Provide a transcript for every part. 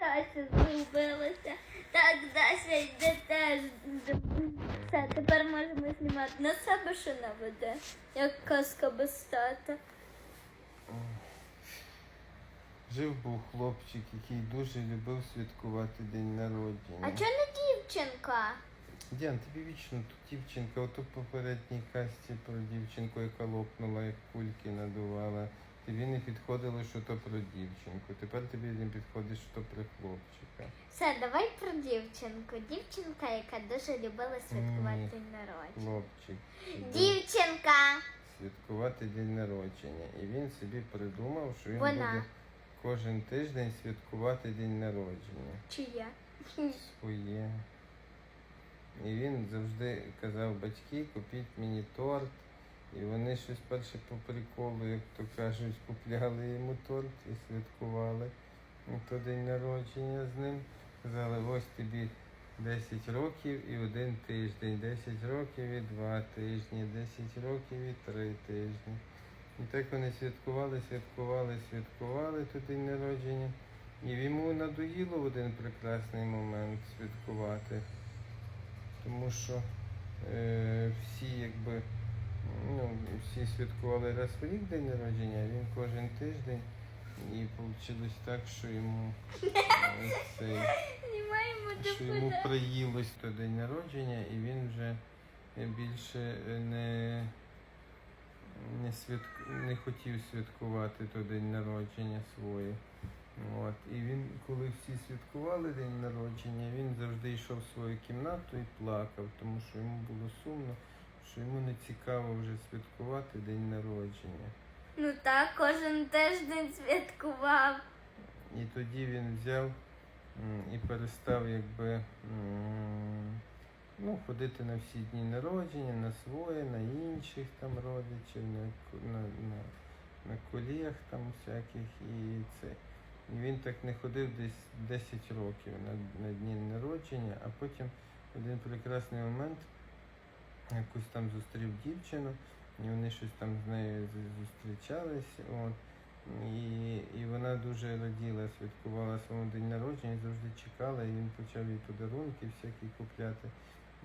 Дася згубилася. Так, Дася йде теж. Все, тепер можемо знімати на себе, що наведе, як казка без тата. Жив був хлопчик, який дуже любив святкувати день народження. А чого не дівчинка? Діан, тобі вічно тут дівчинка, ото в попередній касті про дівчинку, яка лопнула, як кульки надувала. Тобі не підходило, що то про дівчинку. Тепер тобі не підходить, що то про хлопчика. Все, давай про дівчинку. Дівчинка, яка дуже любила святкувати Ні. день народження. Хлопчик. Дівчинка! Святкувати день народження. І він собі придумав, що він Вона. буде кожен тиждень святкувати день народження. Чия? своє. І він завжди казав батьки, купіть мені торт. І вони щось перше по приколу, як то кажуть, купляли йому торт і святкували то день народження з ним. Казали, ось тобі 10 років і один тиждень, 10 років і два тижні, 10 років і три тижні. І так вони святкували, святкували, святкували той день народження. І йому надоїло в один прекрасний момент святкувати, тому що е, всі якби ну, всі святкували раз в рік день народження, а він кожен тиждень. І вийшло так, що йому, е, цей, що йому приїлось то день народження, і він вже більше не, не, святк... не хотів святкувати то день народження своє. От. І він, коли всі святкували день народження, він завжди йшов в свою кімнату і плакав, тому що йому було сумно, що йому не цікаво вже святкувати день народження. Ну так, кожен тиждень святкував. І тоді він взяв і перестав якби ну, ходити на всі дні народження, на своє, на інших там родичів, на, на, на, на колег там всяких і це. І він так не ходив десь 10 років на, на дні народження, а потім в один прекрасний момент якусь там зустрів дівчину, і вони щось там з нею зустрічались. От. І, і вона дуже раділа, святкувала своєму день народження, завжди чекала, і він почав їй подарунки всякі купляти.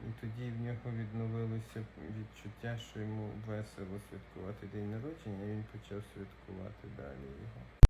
І тоді в нього відновилося відчуття, що йому весело святкувати день народження, і він почав святкувати далі його.